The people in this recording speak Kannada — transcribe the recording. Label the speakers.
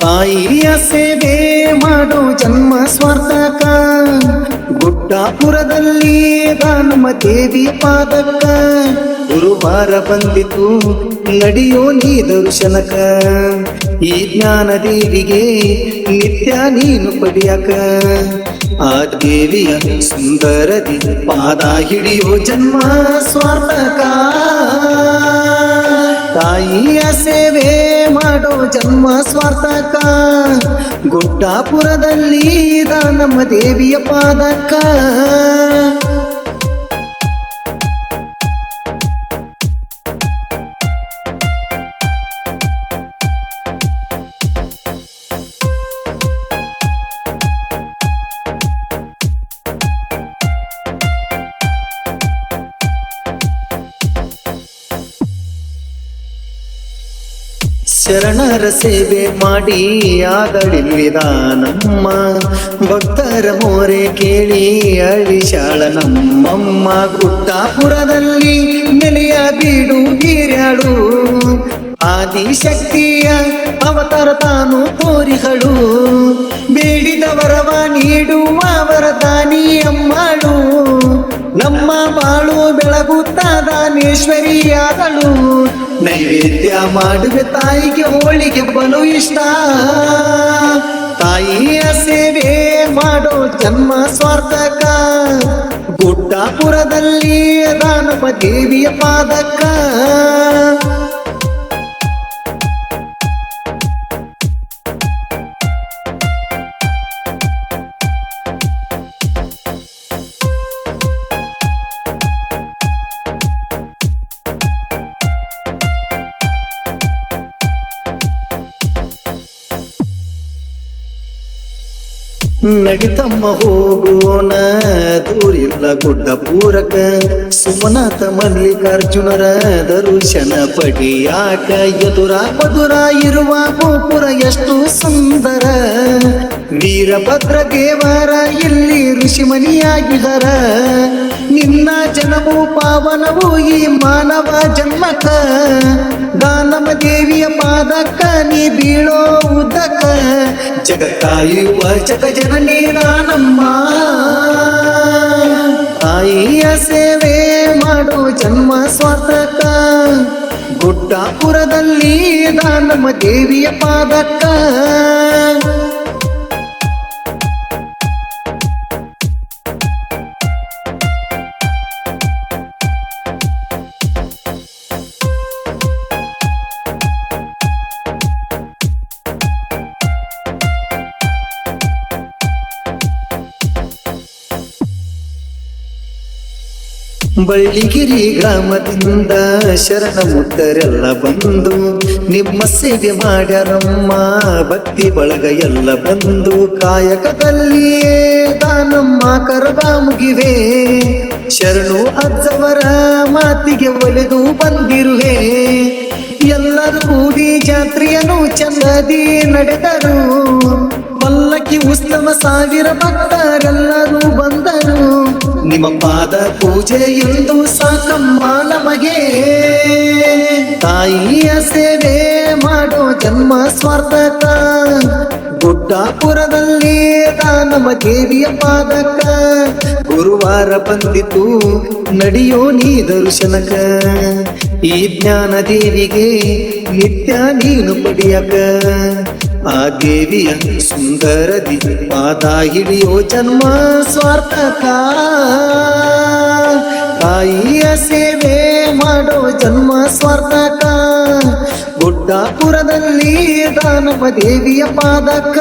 Speaker 1: ತಾಯಿಯ ಸೇವೆ ಮಾಡು ಜನ್ಮ ಸ್ವಾರ್ಥಕ. ಗುಡ್ಡಾಪುರದಲ್ಲಿ ನಮ್ಮ ದೇವಿ ಪಾದಕ್ಕ ಗುರುವಾರ ಬಂದಿತು, ನಡೆಯೋ ನೀ ದರ್ಶನಕ ಈ ಜ್ಞಾನ ದೇವಿಗೆ ನಿತ್ಯ ನೀನು ಪಡಿಯಕ. ಆ ದೇವಿಯ ಸುಂದರದಿ ಪಾದ ಹಿಡಿಯೋ ಜನ್ಮ ಸ್ವಾರ್ಥಕ. ತಾಯಿಯ ಸೇವೆ ಮಾಡೋ ಜನ್ಮ ಸ್ವಾರ್ಥಕ. ಗುಡ್ಡಾಪುರದಲ್ಲಿ ನಮ್ಮ ದೇವಿಯ ಪಾದಕ. ಶರಣರ ಸೇವೆ ಮಾಡಿ ಆದಲಿ ನಮ್ಮ ಭಕ್ತರ ಮೋರೆ ಕೇಳಿ ಅಳಿಶಾಳ ನಮ್ಮಮ್ಮ. ಗುಟ್ಟಾಪುರದಲ್ಲಿ ನೆಲೆಯ ಬೀಡು ಆದಿ ಆದಿಶಕ್ತಿಯ ಅವತಾರ ತಾನು ತೋರಿಗಳು ಬೇಡಿದವರವ ನೀಡುವ ವರದಾನಿ ಅಮ್ಮಳು. ನಮ್ಮ ಬಾಳು ಬೆಳಗುತ್ತಾದಾನೇಶ್ವರಿಯಾದಳು ನೈವೇದ್ಯ ಮಾಡುವೆ ತಾಯಿಗೆ ಹೋಳಿಗೆ ಬಲು ಇಷ್ಟ. ತಾಯಿಯ ಸೇವೆ ಮಾಡೋ ಜನ್ಮ ಸ್ವಾರ್ಥಕ. ಗುಡ್ಡಾಪುರದಲ್ಲಿ ದಾನವ ದೇವಿಯ ಪಾದಕ. ನಡಿತಮ್ಮ ಹೋಗೋಣ ದೂರಿಲ್ಲ ಗುಡ್ಡ ಪೂರಕ. ಸುಮನಾಥ ಮಲ್ಲಿಕಾರ್ಜುನರ ದರುಶನ ಪಡಿಯಾಕ ಎದುರ ಮಧುರ ಇರುವ ಗೋಪುರ ಎಷ್ಟು ಸುಂದರ. ವೀರಭದ್ರ ದೇವರ ಎಲ್ಲಿ ಋಷಿಮನಿಯಾಗಿದರ. ನಿನ್ನ ಜನವು ಪಾವನವು ಈ ಮಾನವ ಜನ್ಮಕ. ದಾನಮ ದೇವಿಯ ಪಾದಕ್ಕ ನೀ ಬೀಳೋ ಉದಕ. ಜಗತ್ತಾಯಿ ವಚಕ ಜನನೇ ನಾನಮ್ಮ. ತಾಯಿಯ ಸೇವೆ ಮಾಡೋ ಜನ್ಮ ಸ್ವಾರ್ಥಕ. ಗುಡ್ಡಾಪುರದಲ್ಲಿ ದಾನಮ ದೇವಿಯ ಪಾದಕ್ಕ ಬಳ್ಳಿಗಿರಿ ಗ್ರಾಮದಿಂದ ಶರಣ ಮುತ್ತರೆಲ್ಲ ಬಂದು, ನಿಮ್ಮ ಸೇವೆ ಮಾಡ್ಯಾರಮ್ಮ, ಭಕ್ತಿ ಬಳಗ ಎಲ್ಲ ಬಂದು ಕಾಯಕದಲ್ಲಿಯೇ ದಾನಮ್ಮ ಕರಗ ಮುಗಿವೆ. ಶರಣು ಅಜ್ಜವರ ಮಾತಿಗೆ ಒಲೆದು ಬಂದಿರುವೆ ಎಲ್ಲರೂ ಕೂಡಿ ಜಾತ್ರೆಯನ್ನು ಚಂದದಿ ನಡೆದರು. ಪಲ್ಲಕ್ಕಿ ಉತ್ಸವ ಸಾವಿರ ಭಕ್ತರೆಲ್ಲರೂ ಬಂದರು ನಿಮ್ಮ ಪಾದ ಪೂಜೆ ಎಂದು ಸಾಕಮ್ಮ ನಮಗೆ. ತಾಯಿಯ ಸೇವೆ ಮಾಡೋ ಜನ್ಮ ಸ್ವಾರ್ಥಕ. ಗುಡ್ಡಾಪುರದಲ್ಲಿ ನಮ್ಮ ದೇವಿಯ ಪಾದಕ. ಗುರುವಾರ ಬಂದಿತು, ನಡೆಯೋ ನೀ ದರ್ಶನಕ. ಈ ಜ್ಞಾನ ದೇವಿಗೆ ನಿತ್ಯ ನೀನು ಪಡಿಯಕ. ಆ ದೇವಿಯ ಸುಂದರದಿ ಪಾದ ಹಿಡಿಯೋ ಜನ್ಮ ಸ್ವಾರ್ಥಕ. ತಾಯಿಯ ಸೇವೆ ಮಾಡೋ ಜನ್ಮ ಸ್ವಾರ್ಥಕ. ಗುಡ್ಡಾಪುರದಲ್ಲಿ ದಾನವ ದೇವಿಯ ಪಾದಕ.